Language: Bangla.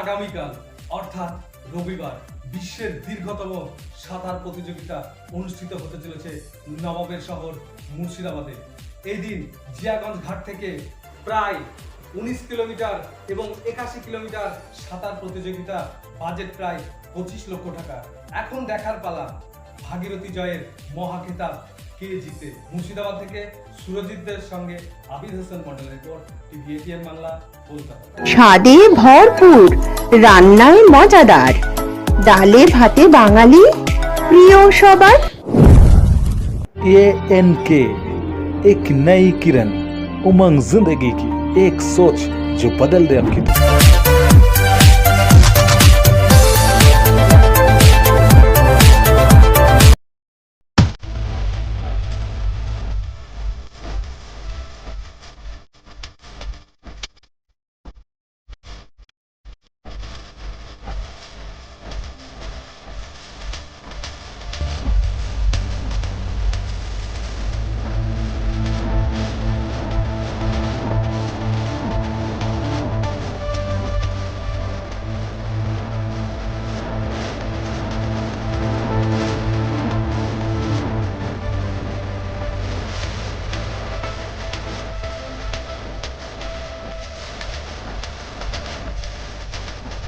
আগামীকাল, অর্থাৎ রবিবার, বিশ্বের দীর্ঘতম সাঁতার প্রতিযোগিতা অনুষ্ঠিত হতে চলেছে নবাবের শহর মুর্শিদাবাদে। এই দিন জিয়াগঞ্জ ঘাট থেকে প্রায় উনিশ কিলোমিটার এবং একাশি কিলোমিটার সাঁতার প্রতিযোগিতা বাজেট প্রায় পঁচিশ লক্ষ টাকা। এখন দেখার পালা, ভাগীরথী জয়ের মহাখেতাব। কে জিতে মুর্শিদাবাদ থেকে সুরজিৎদের সঙ্গে আবিদ হোসেন মন্ডলের report TV ATN Bangla Kolkata স্বাদে ভরপুর রান্নায় মজাদার ডালে ভাতে বাঙালি প্রিয় সবার ए एन के एक नई किरण उमंग जिंदगी की एक सोच जो बदल दे आपकी